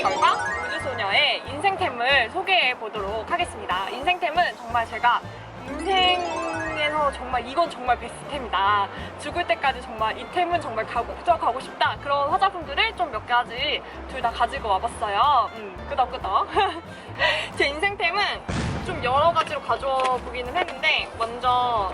이걸과 우주소녀의 인생템을 소개해 보도록 하겠습니다. 인생템은 정말 제가 인생에서 정말 이건 정말 베스트템이다. 죽을 때까지 정말 이 템은 정말 가고, 가고 싶다. 그런 화장품들을 좀 몇 가지 둘 다 가지고 와봤어요. 음, 끄덕끄덕. 제 인생템은 좀 여러 가지로 가져와 보기는 했는데 먼저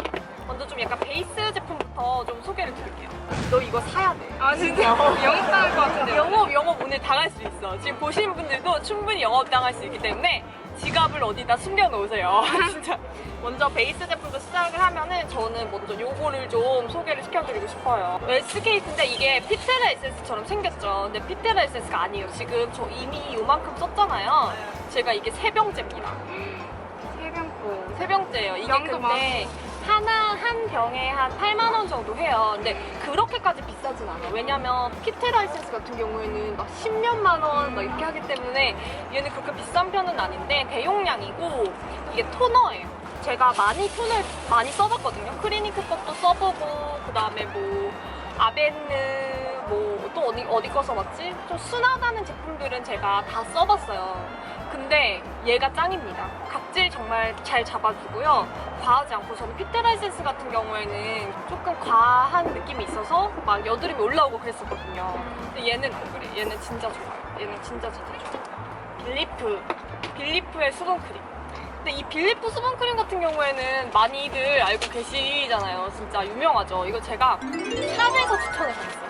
먼저 좀 약간 베이스 제품부터 좀 소개를 드릴게요. 너 이거 사야 돼. 아 진짜 영업 당할 것 같은데. 영업 영업 오늘 당할 수 있어. 지금 보시는 분들도 충분히 영업 당할 수 있기 때문에 지갑을 어디다 숨겨 놓으세요. 진짜. 먼저 베이스 제품부터 시작을 하면은 저는 먼저 요거를 좀 소개를 시켜드리고 싶어요. 웰스 케이스인데 이게 피테라 에센스처럼 생겼죠. 근데 피테라 에센스가 아니에요. 지금 저 이미 요만큼 썼잖아요. 제가 이게 세 병째입니다. 세병포. 세 병째예요. 이게 근데 하나 한 병에 한 8만 원 정도 해요. 근데 그렇게까지 비싸진 않아. 왜냐면 피테라 에센스 같은 경우에는 막 10년만 원 막 이렇게 하기 때문에 얘는 그렇게 비싼 편은 아닌데 대용량이고 이게 토너예요. 제가 많이 톤을 많이 써봤거든요. 클리니크 것도 써보고 그다음에 뭐 아벤느 어디 어디 거 써봤지? 좀 순하다는 제품들은 제가 다 써봤어요. 근데 얘가 짱입니다. 각질 정말 잘 잡아주고요. 과하지 않고 저는 피테라 에센스 같은 경우에는 조금 과한 느낌이 있어서 막 여드름이 올라오고 그랬었거든요. 근데 얘는 안 그래. 얘는 진짜 좋아요. 얘는 진짜 진짜 좋아요. 빌리프. 빌리프의 수분 크림. 근데 이 빌리프 수분 크림 같은 경우에는 많이들 알고 계시잖아요. 진짜 유명하죠. 이거 제가 샵에서 추천을 받았어요.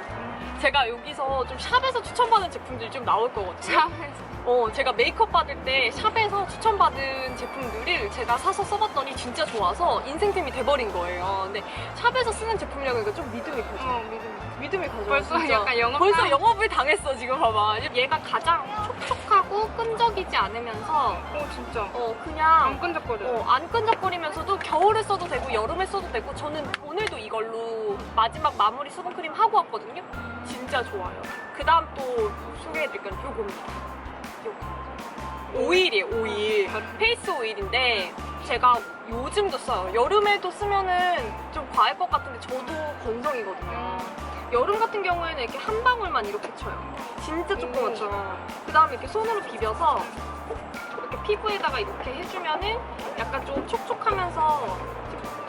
제가 여기서 좀 샵에서 추천받은 제품들이 좀 나올 거거든요. 샵에서. 어, 제가 메이크업 받을 때 샵에서 추천받은 제품들을 제가 사서 써봤더니 진짜 좋아서 인생템이 돼버린 거예요. 근데 샵에서 쓰는 제품이라고 하니까 좀 믿음이 가죠. 어 믿음. 믿음이 가죠. 벌써 진짜. 약간 영업 벌써 당- 영업을 당했어, 지금 봐봐. 얘가 가장 촉촉하고 끈적이지 않으면서 어 진짜. 어, 그냥 안 끈적거려. 어, 안 끈적거리면서도 겨울에 써도 되고 여름에 써도 되고 저는 마지막 마무리 수분크림 하고 왔거든요. 진짜 좋아요. 그 다음 또 소개해드릴 건 요겁니다. 요거. 오일이에요, 오일. 페이스 오일인데 제가 요즘도 써요. 여름에도 쓰면은 좀 과할 것 같은데 저도 건성이거든요. 여름 같은 경우에는 이렇게 한 방울만 이렇게 쳐요. 진짜 조그맣죠. 그 다음에 이렇게 손으로 비벼서 이렇게 피부에다가 이렇게 해주면은 약간 좀 촉촉하면서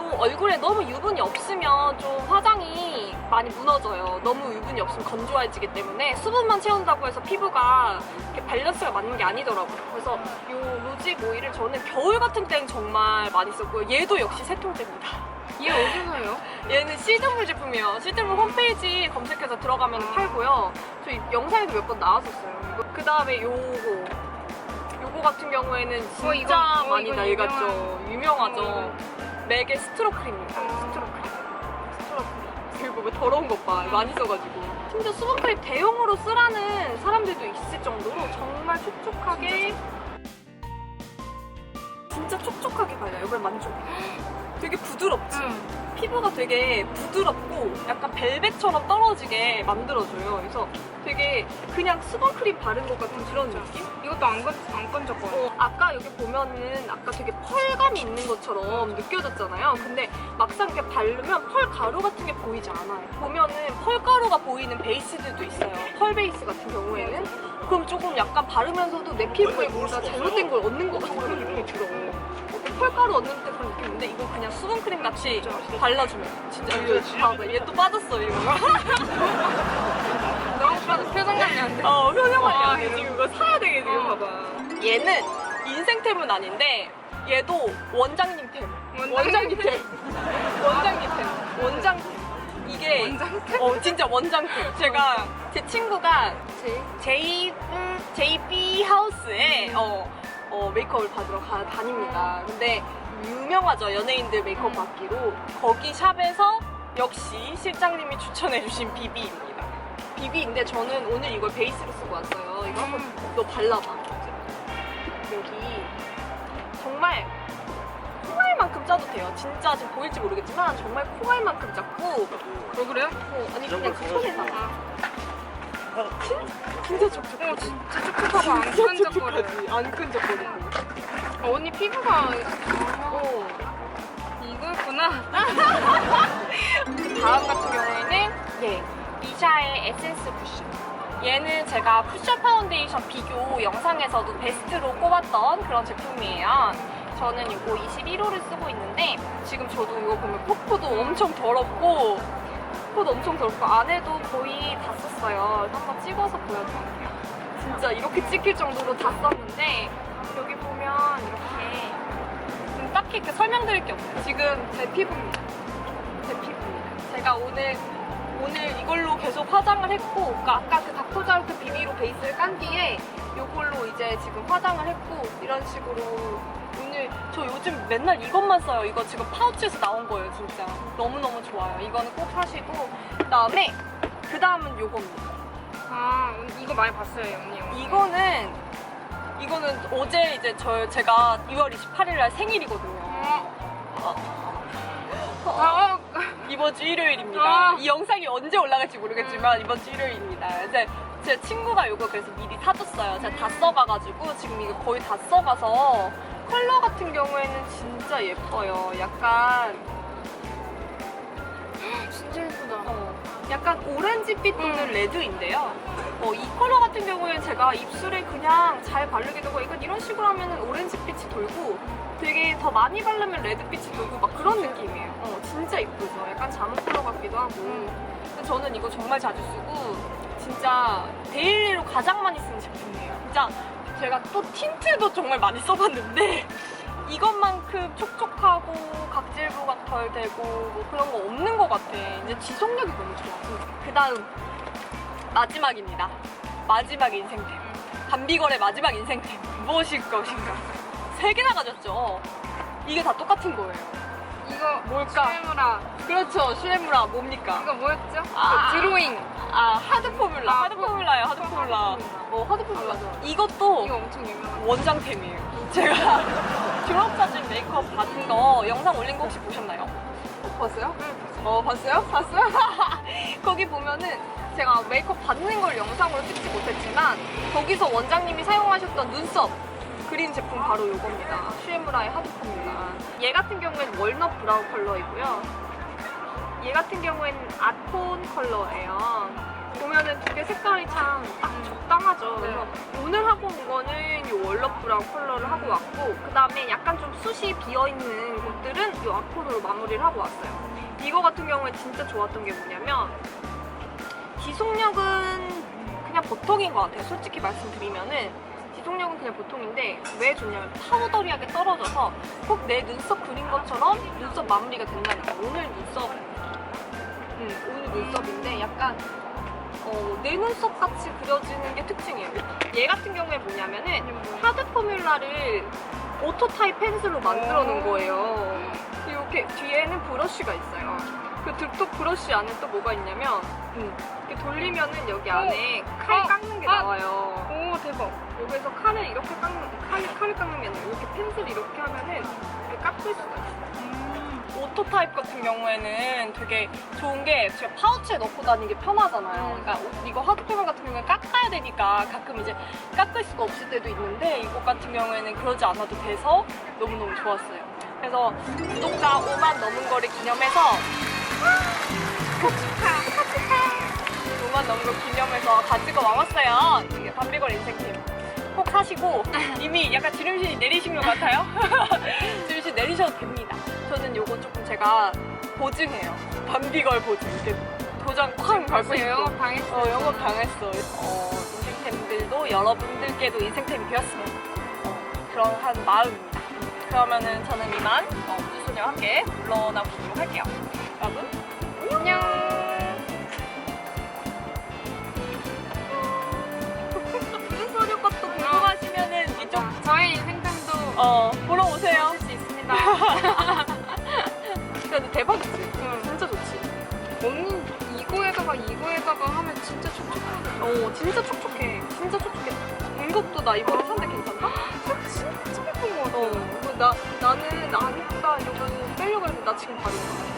또 얼굴에 너무 유분이 없으면 좀 화장이 많이 무너져요. 너무 유분이 없으면 건조해지기 때문에 수분만 채운다고 해서 피부가 이렇게 밸런스가 맞는 게 아니더라고요. 그래서 요 로직 오일을 저는 겨울 같은 때는 정말 많이 썼고요. 얘도 역시 세통제입니다. 얘 어디서요? 얘는 시드물 제품이에요. 시드물 홈페이지 검색해서 들어가면 팔고요. 저희 영상에도 몇 번 나왔었어요. 그 다음에 요거. 요거 같은 경우에는 진짜 어, 이거, 어, 많이 이거 날갔죠. 유명하죠. 어, 맥의 스트로크림입니다. 어. 스트로크림. 스트로크림. 그리고 뭐 더러운 것 봐. 많이 써가지고. 심지어 수분크림 대용으로 쓰라는 사람들도 있을 정도로 정말 촉촉하게 진짜 촉촉하게 발려요. 이걸 만져. 되게 부드럽지? 응. 피부가 되게 부드럽고 약간 벨벳처럼 떨어지게 만들어줘요. 그래서 되게 그냥 수분크림 바른 것 같은 그런 느낌? 이것도 안, 끈, 안 끈적거려. 어, 아까 여기 보면은 아까 되게 펄감이 있는 것처럼 느껴졌잖아요. 근데 막상 이렇게 바르면 펄 가루 같은 게 보이지 않아요. 보면은 펄 가루가 보이는 베이스들도 있어요. 펄 베이스 같은 경우에는. 그럼 조금 약간 바르면서도 내 피부에 뭔가 잘못된 걸 얻는 것 같은 느낌이 들어. 어, 펄가루 얻는 때 그런 느낌인데 이거 그냥 수분크림 같이 발라주면 진짜 이거 봐봐 얘 또 빠졌어 이거. 오빠도 표정감이 안 돼. 어, 표정만이 아, 안 돼. 지금 이거 사야 되게 지금 어. 봐봐. 얘는 인생템은 아닌데, 얘도 원장님 템. 원장님 템. 원장님 템. 원장템. 이게, 원장템? 어, 진짜 원장템. 제가, 제 친구가 제이, 음, JB 하우스에, 어, 어, 메이크업을 받으러 가, 다닙니다. 근데, 유명하죠. 연예인들 메이크업 받기로. 거기 샵에서 역시 실장님이 추천해주신 비비입니다. 비비인데 저는 오늘 이걸 베이스로 쓰고 왔어요. 이거 한번 너 발라봐. 여기 정말 콩알만큼 짜도 돼요. 진짜 지금 보일지 모르겠지만 정말 콩알만큼 작고 왜 그래요? 어, 아니 그냥 그 손에다가 아, 진짜 촉촉해. 어 진짜 촉촉하고 안 끈적거려. 촉촉하지. 안 끈적거리고. 어, 언니 피부가 어. 이거구나. 다음 같은 경우에는 네 미샤의 에센스 부시. 얘는 제가 쿠션 파운데이션 비교 영상에서도 베스트로 꼽았던 그런 제품이에요. 저는 이거 21호를 쓰고 있는데 지금 저도 이거 보면 코코도 엄청 더럽고 코도 엄청 더럽고 안에도 거의 다 썼어요. 한번 찍어서 보여드릴게요. 진짜 이렇게 찍힐 정도로 다 썼는데 여기 보면 이렇게 좀 딱히 이렇게 설명드릴 게 없어요. 지금 제 피부입니다. 제 피부입니다. 제가 오늘 화장을 했고, 그러니까 아까 그 닥터자르트 비비로 베이스를 깐 뒤에 이걸로 이제 지금 화장을 했고 이런 식으로 오늘 저 요즘 맨날 이것만 써요. 이거 지금 파우치에서 나온 거예요, 진짜. 너무 너무 좋아요. 이거는 꼭 사시고 그다음에 그 다음은 요겁니다. 아 이거 많이 봤어요 언니. 이거는 이거는 어제 이제 저 제가 2월 28일 날 생일이거든요. 어. 아, 어. 이번 주 일요일입니다. 아. 이 영상이 언제 올라갈지 모르겠지만 이번 주 일요일입니다. 이제 제 친구가 이거 그래서 미리 사줬어요. 제가 다 써가가지고 지금 이거 거의 다 써가서 컬러 같은 경우에는 진짜 예뻐요. 약간 진짜 예쁘다. 어, 약간 오렌지빛 또는 음. 레드인데요. 어, 이 컬러 같은 경우에는 제가 입술에 그냥 잘 바르게 되고 이건 이런 식으로 하면 오렌지빛이 돌고 되게 더 많이 바르면 레드빛이 돌고 막 그런 느낌이에요. 어, 진짜 이쁘죠. 약간 자몽 컬러 같기도 하고. 근데 저는 이거 정말 자주 쓰고 진짜 데일리로 가장 많이 쓰는 제품이에요. 진짜 제가 또 틴트도 정말 많이 써봤는데 이것만큼 촉촉하고 각질부가 덜 되고 뭐 그런 거 없는 것 같아. 이제 지속력이 너무 좋아. 그 다음 마지막입니다. 마지막 인생템. 반비걸의 마지막 인생템. 무엇일 것인가? 세 개나 가졌죠. 이게 다 똑같은 거예요. 이거 뭘까? 슈에무라. 그렇죠. 슈에무라 뭡니까? 이거 뭐였죠? 아. 그 드로잉. 아 하드 포뮬라. 아, 하드 포뮬라예요. 하드 하드 포뮬라. 포뮬라. 어 하드 포뮬라. 맞아. 이것도 이거 엄청 유명한. 원장템이에요. 제가 졸업사진 메이크업 받은 거 영상 올린 거 혹시 보셨나요? 못 봤어요? 어, 봤어요? 봤어요? 거기 보면은 제가 메이크업 받는 걸 영상으로 찍지 못했지만 거기서 원장님이 사용하셨던 눈썹 그린 제품 바로 이겁니다. 슈에무라의 하드폼입니다. 얘 같은 경우에는 월넛 브라운 컬러이고요. 얘 같은 경우에는 아톤 컬러예요. 보면은 두개 색깔이 참 딱 적당하죠. 그래서 오늘 하고 온 거는 이 월넛 브라운 컬러를 하고 왔고 그 다음에 약간 좀 숱이 비어있는 곳들은 이 아톤으로 마무리를 하고 왔어요. 이거 같은 경우에 진짜 좋았던 게 뭐냐면 지속력은 그냥 보통인 것 같아요. 솔직히 말씀드리면은 지속력은 그냥 보통인데 왜 좋냐면 파우더리하게 떨어져서 꼭 내 눈썹 그린 것처럼 눈썹 마무리가 된다니까. 오늘 눈썹, 음, 오늘 눈썹인데 약간 어, 내 눈썹 같이 그려지는 게 특징이에요. 얘 같은 경우에 뭐냐면은 하드 포뮬라를 오토 타입 펜슬로 만들어 놓은 거예요. 이렇게 뒤에는 브러쉬가 있어요. 그 득톡 브러쉬 안에 또 뭐가 있냐면 음, 이렇게 돌리면은 여기 안에 칼 어. 깎는 게 아. 나와요. 오 대박. 여기서 칼을 이렇게 깎는 칼, 칼을 깎는 게 아니라 이렇게 펜슬 이렇게 하면은 이렇게 깎을 수가 있어요. 오토 타입 같은 경우에는 되게 좋은 게 제가 파우치에 넣고 다니기 편하잖아요. 그러니까 이거 하드페어 같은 경우는 깎아야 되니까 가끔 이제 깎을 수가 없을 때도 있는데 이거 같은 경우에는 그러지 않아도 돼서 너무너무 좋았어요. 그래서 구독자 5만 넘은 거를 기념해서 5만 넘은 걸 기념해서 가지고 와봤어요. 이게 밤비걸 인생팀. 꼭 사시고 이미 약간 지름신이 내리신 것 같아요. 지름신 내리셔도 됩니다. 저는 요거 조금 제가 보증해요. 밤비걸 보증. 이렇게 도장 쾅 밟고 벌써 영업 싶고. 당했어. 어, 영업 당했어. 어, 인생템들도 여러분들께도 인생템이 되었으면 어, 그런 한 마음입니다. 그러면은 저는 이만 어, 우주소녀와 함께 물러나보도록 할게요. 여러분, 안녕. 어, 진짜 촉촉해. 진짜 촉촉해. 이것도 나 이번에 샀는데 괜찮나? 진짜 예쁜 거 같아. 어, 나, 나는 안 이쁘다 이러고 빼려고 했는데 나 지금 바로 이거.